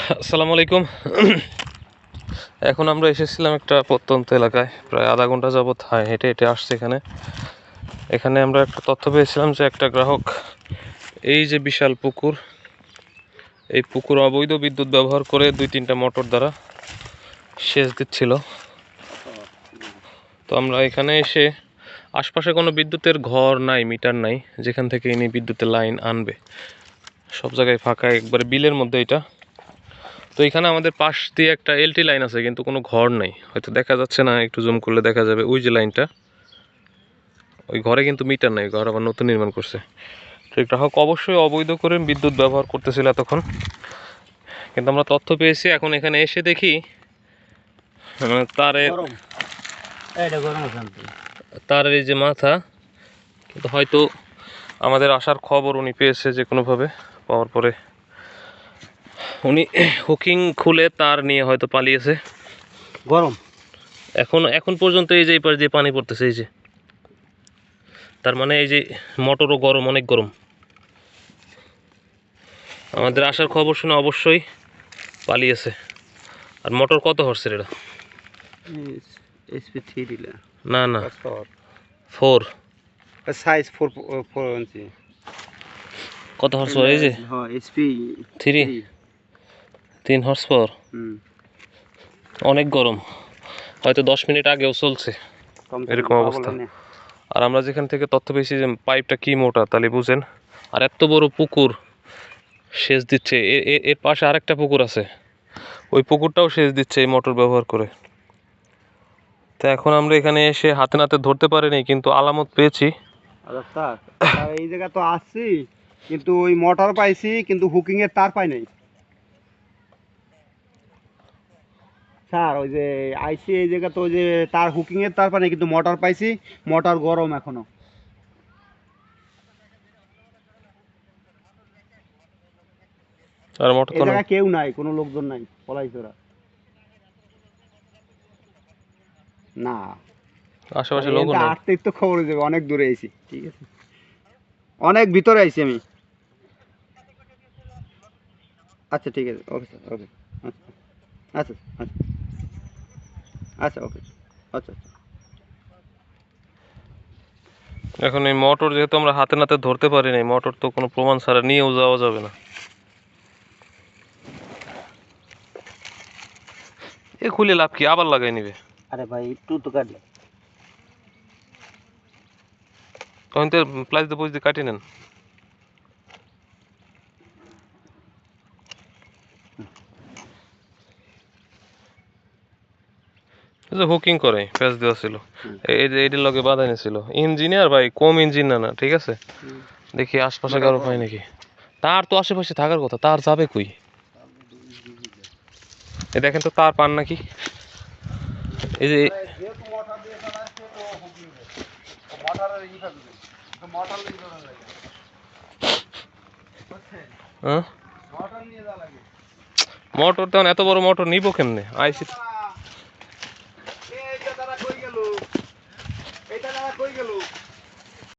আসসালামু আলাইকুম। এখন আমরা এসেছিলাম একটা প্রত্যন্ত এলাকায়, প্রায় আধা ঘণ্টা যাবৎ হাই হেঁটে হেঁটে আসছে এখানে। এখানে আমরা একটা তথ্য পেয়েছিলাম যে একটা গ্রাহক, এই যে বিশাল পুকুর, এই পুকুর অবৈধ বিদ্যুৎ ব্যবহার করে দুই তিনটা মোটর দ্বারা সেচ দিচ্ছিল। তো আমরা এখানে এসে আশপাশে কোনো বিদ্যুতের ঘর নাই, মিটার নাই, যেখান থেকে ইনি বিদ্যুতের লাইন আনবে। সব জায়গায় ফাঁকা, একবারে বিলের মধ্যে এটা। তো এখানে আমাদের পাশ দিয়ে একটা এলটি লাইন আছে কিন্তু কোনো ঘর নাই। হয়তো দেখা যাচ্ছে না একটু জুম করলে দেখা যাবে। ওই যে লাইনটা ওই ঘরে কিন্তু মিটার নেই ঘর আবার নতুন নির্মাণ করছে। তো গ্রাহক অবশ্যই অবৈধ করে বিদ্যুৎ ব্যবহার করতেছিল এতক্ষণ। কিন্তু আমরা তথ্য পেয়েছি এখন এখানে এসে দেখি তারের। তারের এই যে মাথা কিন্তু হয়তো আমাদের আসার খবর উনি পেয়েছে যে কোনোভাবে পাওয়ার পরে উনি হুকিং খুলে তার নিয়ে হয়তো পালিয়েছে। গরম? এখন এখন পর্যন্ত এই যে এই পাশ দিয়ে পানি পড়তেছে এই যে। তার মানে এই যে মোটরও গরম অনেক গরম। আমাদের আসার খবর শুনে অবশ্যই পালিয়েছে। আর মোটর কত হর্সের এটা? না না। ফোর। সাইজ ফোর ফোর কত হর্স এই যে? হ্যাঁ থ্রি। তিন হর্স পাওয়ার হুম। অনেক গরম। হয়তো দশ মিনিট আগেও চলছে। এরকম অবস্থা। আর আমরা যেখান থেকে তথ্য পেয়েছি যে পাইপটা কি মোটা তাহলে বুঝেন। আর এত বড় পুকুর সেচ দিচ্ছে। এর পাশে আরেকটা পুকুর আছে। ওই পুকুরটাও সেচ দিচ্ছে এই মোটর ব্যবহার করে। তো এখন আমরা এখানে এসে হাতে নাতে ধরতে পারিনি কিন্তু আলামত পেয়েছি। আচ্ছা এই জায়গা তো আসছি কিন্তু ওই মোটর পাইছি কিন্তু হুকিং এর তার পাই নাই। স্যার ওই যে আইসি এই জায়গা তো ওই যে তার হুকিং এর তার পাই নাই কিন্তু মোটর পাইছি মোটর গরম এখনও। মোটর তো কেউ নাই কোনো লোকজন নাই পলাইছে ওরা। না। আশেপাশে লোক আটতে তো খবর যাবে অনেক দূরে আইছি ঠিক আছে। অনেক ভিতরে আইছি আমি। আচ্ছা ঠিক আছে ওকে স্যার ওকে। আচ্ছা আচ্ছা আচ্ছা। আচ্ছা ওকে আচ্ছা আচ্ছা এখন এই মোটর যেহেতু আমরা হাতে নাতে ধরতে পারিনি মোটর তো কোনো প্রমাণ ছাড়া নিয়েও যাওয়া যাবে না। এ খুলে লাভ কি? আবার লাগাই নিবে? আরে ভাই একটু তো কাটলে। তখন তো প্লাস দিয়ে বুঝতে কাটিয়ে নেন। হুকিং করে প্যাচ দেওয়া ছিল। এই যে এটির লগে বাধা নিয়েছিল ইঞ্জিনিয়ার ভাই কম ইঞ্জিন না না ঠিক আছে? দেখি আশপাশে কারও পাই নাকি? তার তো আশেপাশে থাকার কথা তার যাবে কই? এ দেখেন তো তার পান নাকি? এই যে মোটর হ্যাঁ মোটর তখন এত বড় মোটর নিবো কেমনে? আইসি গেল।